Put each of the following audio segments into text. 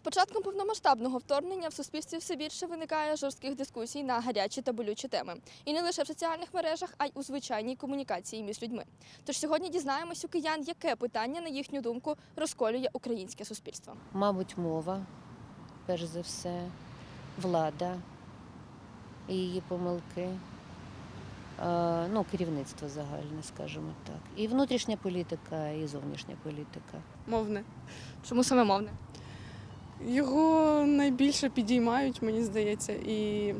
З початком повномасштабного вторгнення в суспільстві все більше виникає жорстких дискусій на гарячі та болючі теми. І не лише в соціальних мережах, а й у звичайній комунікації між людьми. Тож сьогодні дізнаємось у киян, яке питання, на їхню думку, розколює українське суспільство. Мабуть, мова, перш за все, влада і її помилки, ну, керівництво загальне, скажімо так. І внутрішня політика, і зовнішня політика. Мовне. Чому саме мовне? Його найбільше підіймають, мені здається, і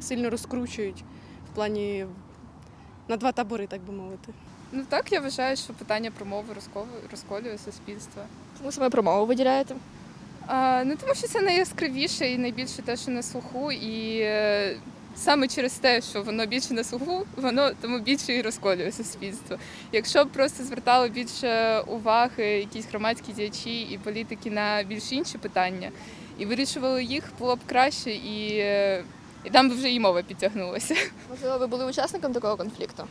сильно розкручують в плані на два табори, так би мовити. Ну так, я вважаю, що питання про мову розколює суспільство. Чому саме про мову виділяєте? А, ну тому що це найяскравіше і найбільше те, що на слуху, і е, саме через те, що воно більше на слуху, воно тому більше і розколює суспільство. Якщо б просто звертало більше уваги якісь громадські діячі і політики на більш інші питання і вирішували їх, було б краще і. е, І там би вже і мова підтягнулася. Можливо, ви були учасником такого конфлікту?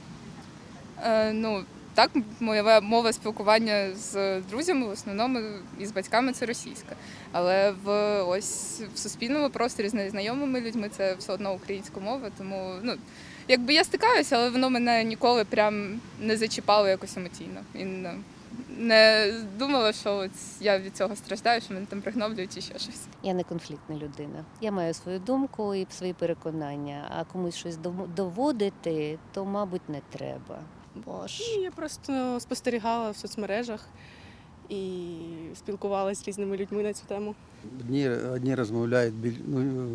Е, ну, так, моя мова спілкування з друзями в основному і з батьками це російська. Але в ось в суспільному просторі з незнайомими людьми це все одно українська мова. Тому ну, якби я стикаюся, але воно мене ніколи прям не зачіпало якось емоційно. І не, не думала, що от я від цього страждаю, що мене там пригноблюють чи ще щось. Я не конфліктна людина. Я маю свою думку і свої переконання, а комусь щось дов- доводити, то, мабуть, не треба. Боже. І я просто спостерігала в соцмережах і спілкувалася з різними людьми на цю тему. Одні, одні розмовляють біль, ну,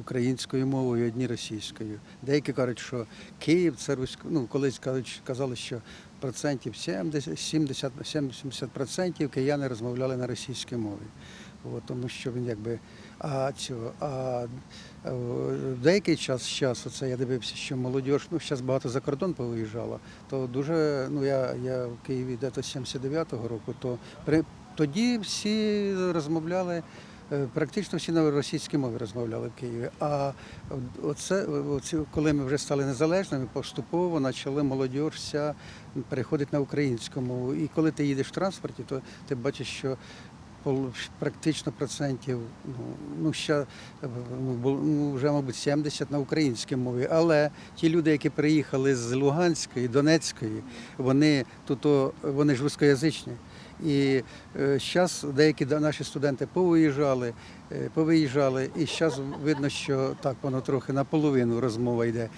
українською мовою, одні російською. Деякі кажуть, що Київ це руська. Ну, колись кажуть, казали, що процентів 70, 70, 70 процентів кияни розмовляли на російській мові. Тому що він якби. А цього, а е, деякий час часу, це я дивився, що молодь, ну зараз багато за кордон повиїжджала, то дуже, ну я, я в Києві дето з 79-го року, то при, тоді всі розмовляли. Е, Практично всі на російській мові розмовляли в Києві. А оце, оці, коли ми вже стали незалежними, поступово почали молодь переходити на українську мову. І коли ти їдеш в транспорті, то ти бачиш, що практично процентів, ну, ну, ще, е, ну, ну, вже, мабуть, 70 на українській мові. Але ті люди, які приїхали з Луганської, Донецької, вони тут вони ж рускоязичні. І зараз деякі наші студенти повиїжджали, е, повиїжджали, і зараз видно, що так воно трохи наполовину розмова йде.